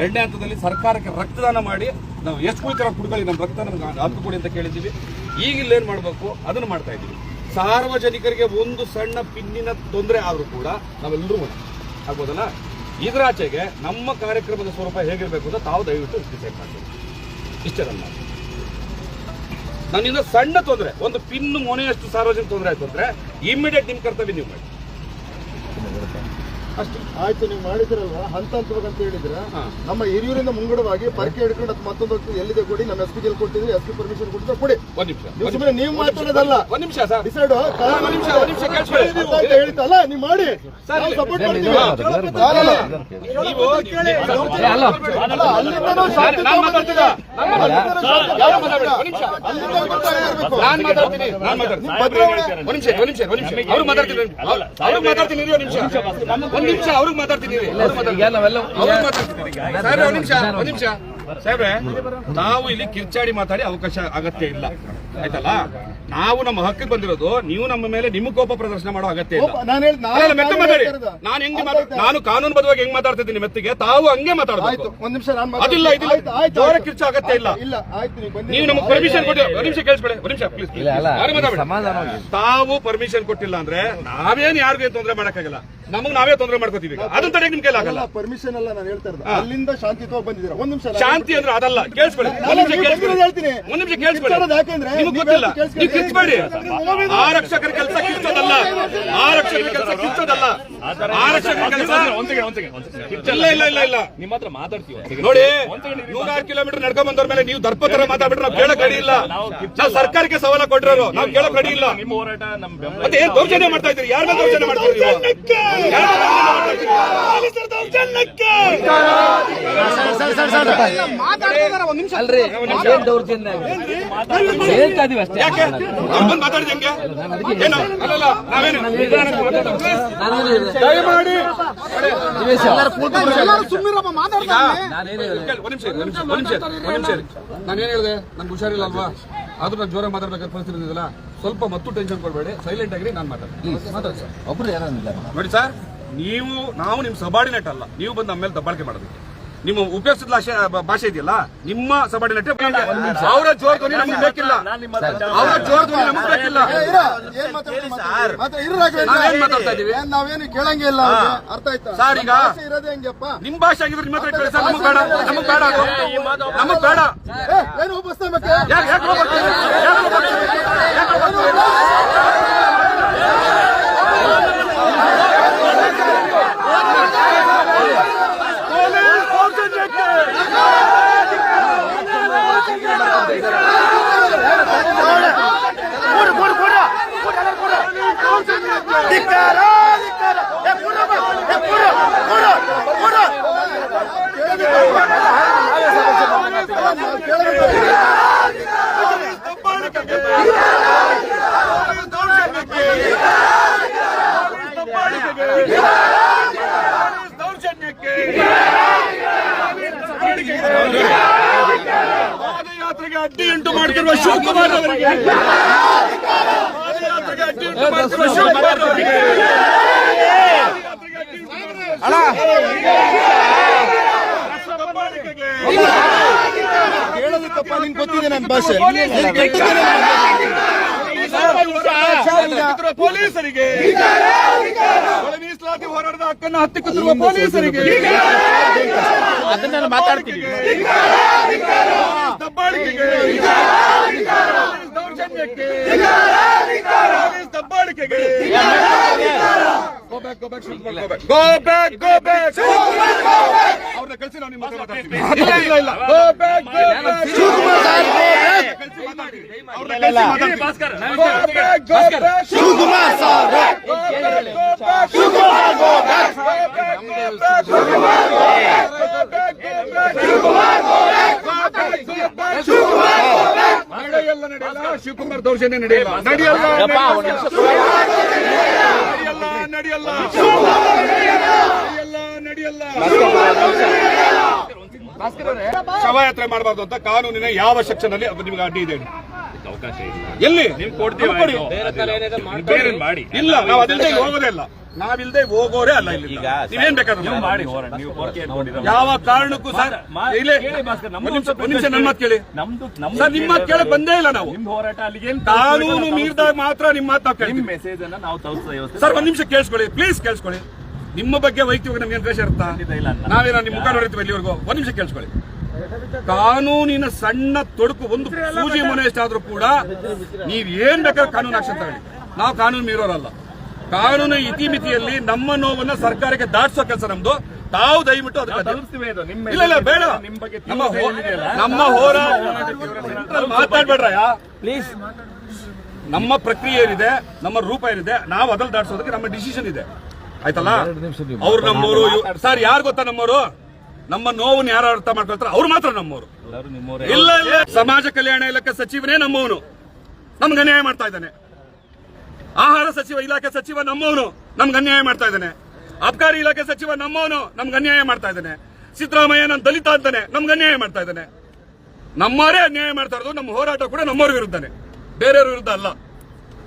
ಎರಡನೇ ಹಂತದಲ್ಲಿ ಸರ್ಕಾರಕ್ಕೆ ರಕ್ತದಾನ ಮಾಡಿ ನಾವು ಎಷ್ಟು ಕುಳಿತರ ಕುಡ್ಕೊಳ್ಳಿ ನಮ್ಮ ರಕ್ತ ನಮ್ಗೆ ಹತ್ತು ಕೊಡಿ ಅಂತ ಕೇಳಿದ್ದೀವಿ. ಈಗ ಇಲ್ಲೇನು ಮಾಡಬೇಕು? ಅದನ್ನು ಮಾಡ್ತಾ ಇದ್ದೀವಿ. ಸಾರ್ವಜನಿಕರಿಗೆ ಒಂದು ಸಣ್ಣ ಪಿನ್ನಿನ ತೊಂದರೆ ಆದರೂ ಕೂಡ ನಾವೆಲ್ಲರೂ ಒಂದು ಆಗ್ಬೋದಲ್ಲ? ಇದರಾಚೆಗೆ ನಮ್ಮ ಕಾರ್ಯಕ್ರಮದ ಸ್ವರೂಪ ಹೇಗಿರಬೇಕು ಅಂತ ತಾವು ದಯವಿಟ್ಟು ಡಿಸೈಡ್ ಮಾಡ್ತೀವಿ. ಇಷ್ಟೇ ನನ್ನ. ನನ್ನಿಂದ ಸಣ್ಣ ತೊಂದರೆ, ಒಂದು ಪಿನ್ ಮೊನೆಯಷ್ಟು ಸಾರ್ವಜನಿಕ ತೊಂದರೆ ಆಯ್ತು ಅಂದರೆ ಇಮಿಡಿಯೇಟ್ ನಿಮ್ಮ ಕರ್ತವ್ಯ ನೀವು ಮಾಡಿ. ಅಷ್ಟೇ ಆಯ್ತು ನೀವು ಮಾಡಿದ್ರಲ್ವ ಹಂತ ಹಂತವಾಗಿ ಅಂತ ಹೇಳಿದ್ರೆ. ನಮ್ಮ ಹಿರಿಯೂರಿಂದ ಮುಂಗಡವಾಗಿ ಪರ್ಕೆ ಹಿಡ್ಕೊಂಡು ಅದು ಮತ್ತೊಂದು ಹೊತ್ತು ಎಲ್ಲಿದೆ ಕೊಡಿ ನಮ್ಮ ಎಸ್ ಪಿ ಜಿಲ್ ಕೊಟ್ಟಿದ್ರಿ ಎಸ್ ಪಿ ಪರ್ಮಿಷನ್ ಕೊಟ್ಟಿದ್ರೆ ಕೊಡಿ ಒಂದ್ ನಿಮಿಷ ನೀವು ಸುಮ್ಮನೆ ನೀವು ಮಾತಾಡೋದಲ್ಲ ಒಂದ್ ನಿಮಿಷ ಸರ್ ಡಿಸೈಡ್ ಒಂದ್ ನಿಮಿಷ ಒಂದ್ ನಿಮಿಷ ಕೇಳಿಸ್ಕೊಳ್ಳಿ ನೀವು ಮಾಡಿ ನಾವು ಸಪೋರ್ಟ್ ಮಾಡ್ತೀವಿ ಅಲ್ಲಿಂದನೂ ಶಾಂತಿ ನಾನು ಮಾತಾಡ್ತಿದ್ದ ಯಾರು ಮಾತಾಡ್ಬೇಡಿ. ಒಂದ್ ನಿಮಿಷ ಅಲ್ಲಿಂದ ಬರ್ತಾ ಇರ್ಬೇಕು. ನಾನ್ ಮಾತಾಡ್ತೀನಿ ನಾನ್ ಮಾತಾಡ್ತೀನಿ ಒಂದ್ ನಿಮಿಷ ಒಂದ್ ನಿಮಿಷ ಒಂದ್ ನಿಮಿಷ ಅವ್ರು ಮಾತಾಡ್ತೀನಿ ಅವ್ರು ಮಾತಾಡ್ತೀನಿ ಒಂದ್ ನಿಮಿಷ ಒಂದ್ ನಿಮಿಷ ಅವ್ರಿಗೆ ಮಾತಾಡ್ತಿದ್ದೀವಿ ಒಂದ್ ನಿಮಿಷ. ಸಾಹೇಬ್ರೆ ನಾವು ಇಲ್ಲಿ ಕಿರ್ಚಾಡಿ ಮಾತಾಡಿ ಅವಕಾಶ ಅಗತ್ಯ ಇಲ್ಲ. ಆಯ್ತಲ್ಲ? ನಾವು ನಮ್ಮ ಹಕ್ಕಿಗೆ ಬಂದಿರೋದು ನೀವು ನಮ್ಮ ಮೇಲೆ ನಿಮ್ಮ ಕೋಪ ಪ್ರದರ್ಶನ ಮಾಡೋ ಅಗತ್ಯ ಇಲ್ಲ. ನಾನು ಹೇಳಿದ್ ನಾನು ಮೆತ್ತ ಮಾತಾಡಿ. ನಾನು ಹೆಂಗ್? ನಾನು ಕಾನೂನು ಬದ್ಧವಾಗಿ ಹೆಂಗ್ ಮಾತಾಡ್ತಿದ್ದೀನಿ ಮೆತ್ತಿಗೆ? ತಾವು ಹಂಗೆ ಆಯ್ತು ಮಾತಾಡ್ಬೇಕು ಒಂದ್ ನಿಮಿಷ ನಾನು ಅದಿಲ್ಲ, ಇದಿಲ್ಲ. ಜೋರ ಕಿರ್ಚೋ ಅಗತ್ಯ ಇಲ್ಲ. ಇಲ್ಲ ಆಯ್ತು ನೀವು ನಮ್ಗೆ ನಮಗೆ ಪರ್ಮಿಷನ್ ಕೊಟ್ಟು ಒಂದ್ ನಿಮಿಷ ಕೇಳಿಸ್ಕೊಳ್ಳಿ ಒಂದ್ ನಿಮಿಷ ಪ್ಲೀಸ್ ತಾವು ಪರ್ಮಿಷನ್ ಕೊಟ್ಟಿಲ್ಲ ಅಂದ್ರೆ ನಾವೇನ್ ಯಾರಿಗೂ ತೊಂದರೆ ಮಾಡಕ್ಕಾಗಲ್ಲ. ನಮಗ್ ನಾವೇ ತೊಂದರೆ ಮಾಡ್ಕೋತೀವಿ. ಅದನ್ನ ತಡೆಗೆ ನಿಮ್ ಕೈಲಾಗಲ್ಲ ಪರ್ಮಿಷನ್ ಅಲ್ಲ ನಾನು ಹೇಳ್ತಾ ಇರೋದು. ಅಲ್ಲಿಂದ ಶಾಂತಿಯುತವಾಗಿ ಬಂದಿದ್ದೀರಾ? ಒಂದ್ ನಿಮಿಷ ಶಾಂತಿ ಅಂದ್ರೆ ಅದಲ್ಲ. ಕೇಳಿಸ್ಬೇಡಿ ಕೇಳಿಸ್ಬೇಡಿ ಒಂದ್ ನಿಮಿಷ ಯಾಕೆಂದ್ರೆ ನಿಮ್ಗೆ ಗೊತ್ತಿಲ್ಲ. ನೀವು ಕಿಚ್ಚಬೇಡಿ ಆರಕ್ಷಕರ ಕೆಲಸ ಕಿಚ್ಚೋದಲ್ಲ ಆರಕ್ಷಕರ ಕೆಲಸ ಕಿಚ್ಚೋದಲ್ಲ ಆರಕ್ಷಕರ ಕೆಲಸ ಇಲ್ಲ ಇಲ್ಲ ಇಲ್ಲ ಇಲ್ಲ. ನಿಮ್ಮ ಹತ್ರ ಮಾತಾಡ್ತೀವಿ ನೋಡಿ ನೂರಾರು ಕಿಲೋಮೀಟರ್ ನಡ್ಕೊಂಡ್ ಬಂದವ್ರ ಮೇಲೆ ನೀವು ದರ್ಪ ತರ ಮಾತಾಡ್ಬಿಟ್ರೆ ನಾವು ಕೇಳಕ್ ರೆಡಿ ಇಲ್ಲ. ನಾವು ಸರ್ಕಾರಕ್ಕೆ ಸವಾಲ ಕೊಟ್ಟಿರೋರು ನಾವು ಕೇಳಕ್ ರೆಡಿ ಇಲ್ಲ. ನಿಮ್ಮ ಹೋರಾಟ ನಮ್ಮ ಬೆಂಬಲ. ಮತ್ತೆ ಏನ್ ದೌರ್ಜನ್ಯ ಮಾಡ್ತಾ ಇದ್ದೀರಿ? ಯಾರ ಮೇಲೆ ದೌರ್ಜನ್ಯ ಮಾಡ್ತಾ ಇದ್ದೀರಿ? ದೌರ್ಜನ್ಯ ಮಾಡ್ತಾ ಇದ್ದೀರಿ? ಅಲ್ರಿ ಏನ್ ದೌರ್ಜನ್ಯ? ಹೇಳ್ತಾ ಇದೀವಿ ಅಷ್ಟೇ. ನಾನೇನು ಹೇಳಿದೆ? ದಯಮಾಡಿ. ನಾನೇನ್ ನನ್ಗೆ ಹುಷಾರಿಲ್ಲ ಅಲ್ವಾ ಆದ್ರೂ ನಾನು ಜೋರಾಗಿ ಮಾತಾಡ್ಬೇಕಾದ ಪರಿಸ್ಥಿತಿ ಇದೆಯಲ್ಲ ಸ್ವಲ್ಪ ಮತ್ತು ಟೆನ್ಷನ್ ಕೊಡಬೇಡಿ. ಸೈಲೆಂಟ್ ಆಗಿ ನಾನು ಮಾತಾಡ್ತೀನಿ. ಮಾತಾಡಿ ಸರ್. ಒಬ್ರು ಯಾರು ನೋಡಿ ಸರ್ ನೀವು ನಾವು ನಿಮ್ಮ ಸಬಾರ್ಡಿನೇಟ್ ಅಲ್ಲ. ನೀವು ಬಂದು ನಮ್ಮ ಮೇಲೆ ದಬ್ಬಾಳಿಕೆ ಮಾಡೋದಕ್ಕೆ. ನಿಮ್ಮ ಉಪಯೋಗಿಸಿದ ಭಾಷೆ ಭಾಷೆ ಇದೆಯಲ್ಲ ನಿಮ್ಮ ಸಬಾರ್ಡಿನೇಟ್ ಅವರ ಜೋರ್ ಧ್ವನಿ ನಮ್ಗೆ ಬೇಕಿಲ್ಲ. ಅವರ ಜೋರ್ ಧ್ವನಿ ನಮ್ಗೆ ಬೇಕಿಲ್ಲ. ನಾವೇನ್ ಮಾತಾಡ್ತಾ ಇದೀವಿ? ನಾವೇನು ಕೇಳಂಗೆ ಇಲ್ಲ ಅರ್ಥ ಆಯ್ತಾ? ಸರ್, ಈಗ- ಇರೋದೇ ಹೆಂಗಪ್ಪ? ನಿಮ್ ಭಾಷೆ ಆಗಿದ್ರೆ ನಿಮ್ಮ ಹತ್ರ ಕೇಳಿ ಸರ್ ನಮಗ್ ಬೇಡ. ನಮಗ್ ಬೇಡ ನಮಗ್ ಬೇಡ. ಏ, ಏನು ಒಪ್ಪಿಸ್ತಾ ಯಾಕೆ ಯಾಕೆ ಹೋಗ್ಬರ್ತೀರಿ? ಯಾಕೆ ಹೋಗ್ಬರ್ತೀರಿ? ಯಾಕೆ ಹೋಗ್ಬರ್ತೀರಿ? ಪೊಲೀಸ್ ದೌರ್ಜನ್ಯಕ್ಕೆ! ದಬ್ಬಾಳಿಕೆಗೆ! ಪೊಲೀಸ್ ದೌರ್ಜನ್ಯಕ್ಕೆ! ದಬ್ಬಾಳಿಕೆಗೆ! ಪೊಲೀಸ್ ದೌರ್ಜನ್ಯಕ್ಕೆ! ಪಾದಯಾತ್ರೆಗೆ ಅಡ್ಡಿ ಉಂಟು ಮಾಡ್ತಿರುವ ಶಿವಕುಮಾರ್ ಅವರಿಗೆ. ಪಾದಯಾತ್ರೆಗೆ ಅಡ್ಡಿ ಉಂಟು ಮಾಡ್ತಿರುವ ಶಿವಕುಮಾರ್ ಅವರಿಗೆ. ನಿಂಗೆ ಗೊತ್ತಿದೆ ನನ್ನ ಭಾಷೆ. ಪೊಲೀಸರಿಗೆ. ಮೀಸಲಾತಿ ಹೋರಾಟದ ಹಕ್ಕನ್ನು ಹತ್ತಿಕ್ಕುತ್ತಿರುವ ಪೊಲೀಸರಿಗೆ. ಅದನ್ನ ಮಾತಾಡ್ತೀವಿ ದಬ್ಬಾಳಿಕೆಗೆ ದೌರ್ಜನ್ಯಕ್ಕೆ ಪೊಲೀಸ್ ದಬ್ಬಾಳಿಕೆಗೆ Go back, go back, Shivakumar, go back. Go back, go back. ಅವ್ರನ್ನ ಕಳಿಸಿ ನಾವು ನಿಮ್ಮ ಮಾತಾಡ್ತೀವಿ. ಇಲ್ಲ, ಇಲ್ಲ, ಶಿವಕುಮಾರ್ ದೌರ್ಜನ್ಯ ನಡೆಯಲ್ಲ ನಡೆಯಲ್ಲ ನಡೆಯಲ್ಲ ನಡೆಯಲ್ಲ ನಡೆಯಲ್ಲ ಶವಯಾತ್ರೆ ಮಾಡಬಾರ್ದು ಅಂತ ಕಾನೂನಿನ ಯಾವ ಸೆಕ್ಷನ್ ಅಲ್ಲಿ ನಿಮ್ಗೆ ಅಡ್ಡಿ ಇದೆ ಅವಕಾಶ ಇಲ್ಲ. ಎಲ್ಲಿ? ನೀವು ಕೊಡ್ತೀವಿ ಬೇರೆ ಏನಾದ್ರು ಮಾಡಿ. ಇಲ್ಲ ನಾವು ಅದಿಲ್ಲದೆ ಹೋಗೋದೇ ಇಲ್ಲ. ನಾವಿಲ್ದೆ ಹೋಗೋರೇ ಅಲ್ಲ ಇಲ್ಲಿ ಈಗ ನೀವೇನ್ ಬೇಕಾದ್ರೆ ಮಾಡಿ. ಯಾವ ಕಾರಣಕ್ಕೂ ಸರ್ ನಿಮಿಷ ಒಂದು ಒಂದ್ ನಿಮಿಷ ನನ್ನ ಮಾತು ಕೇಳಿ. ನಮ್ದು ಸರ್ ನಿಮ್ಮ ಮಾತು ಕೇಳಕ್ ಬಂದೇ ಇಲ್ಲ ನಾವು. ನಿಮ್ದು ಹೋರಾಟ ಅಲ್ಲಿಗೆ ಕಾನೂನು ಮೀರಿದಾಗ ಮಾತ್ರ ನಿಮ್ಮ ಮಾತು ನಿಮ್ ಮೆಸೇಜ್ ಅನ್ನ ನಾವು ತಲುಪಿಸೋ ವ್ಯವಸ್ಥೆ ಸರ್ ಒಂದ್ ನಿಮಿಷ ಕೇಳಿಸ್ಕೊಳ್ಳಿ. ಪ್ಲೀಸ್ ಕೇಳಿಸ್ಕೊಳ್ಳಿ. ನಿಮ್ಮ ಬಗ್ಗೆ ವೈಯಕ್ತಿಕ ನಮ್ಗೆ ದ್ವೇಷ ಇರ್ತಾ ನಾವೇನ ಇಲ್ಲ ನಾವೇನ ನಾವೇನೋ ನಿಮ್ಮ ಮುಖ ನೋಡಿರ್ತೀವಿ ಇಲ್ಲಿವರೆಗೂ ಒಂದ್ ನಿಮಿಷ ಕೇಳಿಸ್ಕೊಳ್ಳಿ. ಕಾನೂನಿನ ಸಣ್ಣ ತೊಡಕು ಒಂದು ಸೂಜಿ ಮನೆ ಎಷ್ಟಾದ್ರೂ ಕೂಡ ನೀವ್ ಏನ್ ಬೇಕಾದ್ರೆ ಕಾನೂನು ಆಕ್ಷನ್ ತಗೊಳ್ಳಿ ನಾವು ಕಾನೂನು ಮೀರೋರಲ್ಲ. ಕಾನೂನು ಇತಿಮಿತಿಯಲ್ಲಿ ನಮ್ಮ ನೋವನ್ನ ಸರ್ಕಾರಕ್ಕೆ ದಾಟಿಸೋ ಕೆಲಸ ನಮ್ದು. ತಾವು ದಯವಿಟ್ಟು ನಾವು ಅದಕ್ಕೆ ತಲುಪಿಸ್ತೀವಿ ಇದು. ನಿಮ್ಮ ಇಲ್ಲ ಇಲ್ಲ ಬೇಡ. ನಮ್ಮ ಹೋರಾಟ ಮಾತಾಡ್ಬೇಡ್ರಯ್ಯ ಪ್ಲೀಸ್. ನಮ್ಮ ಪ್ರಕ್ರಿಯೆ ಏನಿದೆ ನಮ್ಮ ರೂಪ ಏನಿದೆ ನಾವು ಅದಲ್ ದಾಟಿಸೋದಕ್ಕೆ ನಮ್ಮ ಡಿಸಿಷನ್ ಇದೆ. ಆಯ್ತಲ್ಲ? ಅವ್ರು ನಮ್ಮವರು ಸರ್ ಯಾರು ಗೊತ್ತಾ ನಮ್ಮವರು ನಮ್ಮ ನೋವನ್ನು ಯಾರು ಅರ್ಥ ಮಾಡ್ಕೊಳ್ತಾರೆ? ಅವ್ರು ಮಾತ್ರ ನಮ್ಮವರು. ಇಲ್ಲ ಇಲ್ಲ. ಸಮಾಜ ಕಲ್ಯಾಣ ಇಲಾಖೆ ಸಚಿವನೇ ನಮ್ಮವನು. ನಮ್ಗೆ ಅನ್ಯಾಯ ಮಾಡ್ತಾ ಇದ್ದಾನೆ. ಆಹಾರ ಸಚಿವ ಇಲಾಖೆ ಸಚಿವ ನಮ್ಮವನು. ನಮ್ಗೆ ಅನ್ಯಾಯ ಮಾಡ್ತಾ ಇದ್ದಾನೆ. ಅಬ್ಕಾರಿ ಇಲಾಖೆ ಸಚಿವ ನಮ್ಮವನು. ನಮ್ಗೆ ಅನ್ಯಾಯ ಮಾಡ್ತಾ ಇದ್ದಾನೆ. ಸಿದ್ದರಾಮಯ್ಯ ನನ್ನ ದಲಿತ ಅಂತಾನೆ. ನಮ್ಗೆ ಅನ್ಯಾಯ ಮಾಡ್ತಾ ಇದ್ದಾನೆ. ನಮ್ಮವರೇ ಅನ್ಯಾಯ ಮಾಡ್ತಾ ಇರೋದು. ನಮ್ಮ ಹೋರಾಟ ಕೂಡ ನಮ್ಮವ್ರ ವಿರುದ್ಧನೇ. ಬೇರೆಯವ್ರ ವಿರುದ್ಧ ಅಲ್ಲ.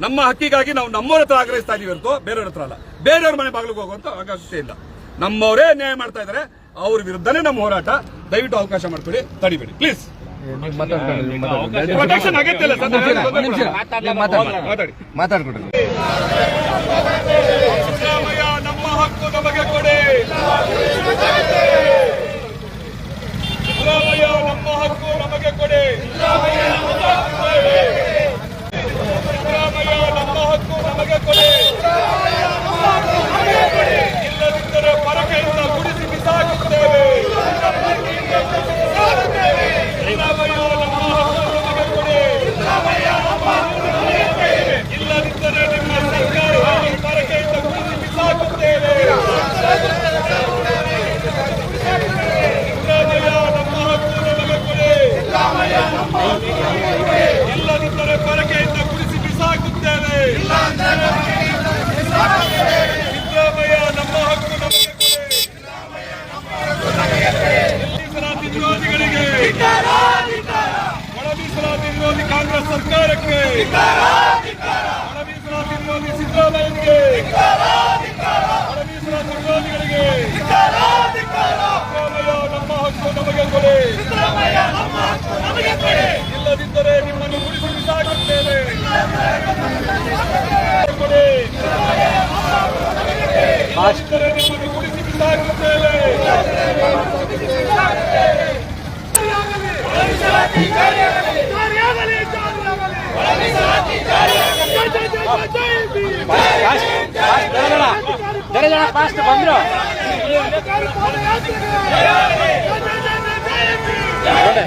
ನಮ್ಮ ಹಕ್ಕಿಗಾಗಿ ನಾವು ನಮ್ಮವ್ರ ಹತ್ರ ಆಗ್ರಹಿಸ್ತಾ ಇದೀವಿ ಹೊರತು ಬೇರೆಯವ್ರ ಹತ್ರ ಅಲ್ಲ. ಬೇರೆಯವ್ರ ಮನೆ ಬಾಗಿಲಿಗೆ ಹೋಗುವಂತ ಅವಕಾಶ ಇಲ್ಲ. ನಮ್ಮವರೇ ಅನ್ಯಾಯ ಮಾಡ್ತಾ ಇದ್ದಾರೆ. ಅವ್ರ ವಿರುದ್ಧನೇ ನಮ್ಮ ಹೋರಾಟ. ದಯವಿಟ್ಟು ಅವಕಾಶ ಮಾಡ್ಕೊಡಿ. ತಡಿಬೇಡಿ. ಪ್ಲೀಸ್ ಅಗತ್ಯ ಇಲ್ಲ ಮಾತಾಡಿ. ನಮ್ಮ ಹಕ್ಕು ನಮಗೆ ಕೊಡಿ. ನಮ್ಮ ಹಕ್ಕು ನಮಗೆ ಕೊಡಿ. ನಮ್ಮ ಹಕ್ಕು ನಮಗೆ ಕೊಡಿ. ಇಲ್ಲದಿದ್ದರೆ ಪರಕೆಯಿಂದ ಗುಡಿಸಿ ಬಿಸಾಕುತ್ತೇವೆ ಸಿದ್ದರಾಮಯ್ಯ ನಮ್ಮ ಹಕ್ಕು ನಮಗೆ ಕೊಡಿ ಇಲ್ಲದಿದ್ದರೆ ನಿಮ್ಮ ಸರ್ಕಾರ ಪರಕೆಯಿಂದ ಗುಡಿಸಿ ಬಿಸಾಕುತ್ತೇವೆ ಸಿದ್ದರಾಮಯ್ಯ ನಮ್ಮ ಹಕ್ಕು ನಮಗೆ ಕೊಡಿ ಇಲ್ಲದಿದ್ದರೆ ಪರಕೆಯಿಂದ ಗುಡಿಸಿ ಬಿಸಾಕುತ್ತೇವೆ ಸಿದ್ದರಾಮಯ್ಯ ನಮ್ಮ ಹಕ್ಕು ನಮಗೆ ಕೊಡಿ ಮೀಸಲಾತಿ ವಿರೋಧಿಗಳಿಗೆ ಒಳ ಮೀಸಲಾತಿ ವಿರೋಧಿ ಕಾಂಗ್ರೆಸ್ ಸರ್ಕಾರಕ್ಕೆ ಒಳ ಮೀಸಲಾತಿ ವಿರೋಧಿ ಸಿದ್ದರಾಮಯ್ಯನಿಗೆ ಒಳ ಮೀಸಲಾತಿ ವಿರೋಧಿಗಳಿಗೆ ಸಿದ್ದರಾಮಯ್ಯ ನಮ್ಮ ಹಕ್ಕು ನಮಗೆ ಕೊಡಿ. ಇಲ್ಲದಿದ್ದರೆ ನಿಮ್ಮನ್ನು ಗುಡಿಸಿ ಬಿಸಾಕುತ್ತೇವೆ ಕೊಡಿ. ಇಲ್ಲದಿದ್ದರೆ ನಿಮ್ಮನ್ನು ಗುಡಿಸಿ ಬಿಸಾಕುತ್ತೇವೆ ಜರ ಜರ ಫಾಸ್ಟ್ ಬಂದ್ರು ಮುಂದೆ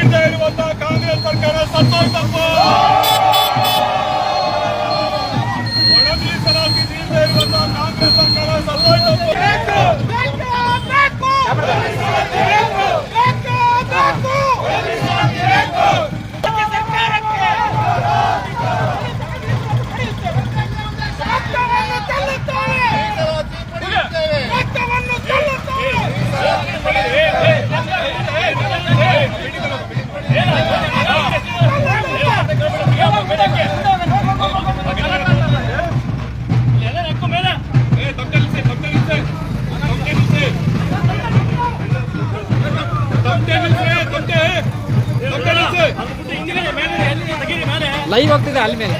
ತೀರ್ಥ ಇರುವಂತಹ ಕಾಂಗ್ರೆಸ್ ಸರ್ಕಾರ ಸತ್ತೋಯ್ತಪ್ಪ ಲೈವ್ ಹೋಗ್ತಿದೆ ಅಲ್ಲಿ ಮೇಲೆ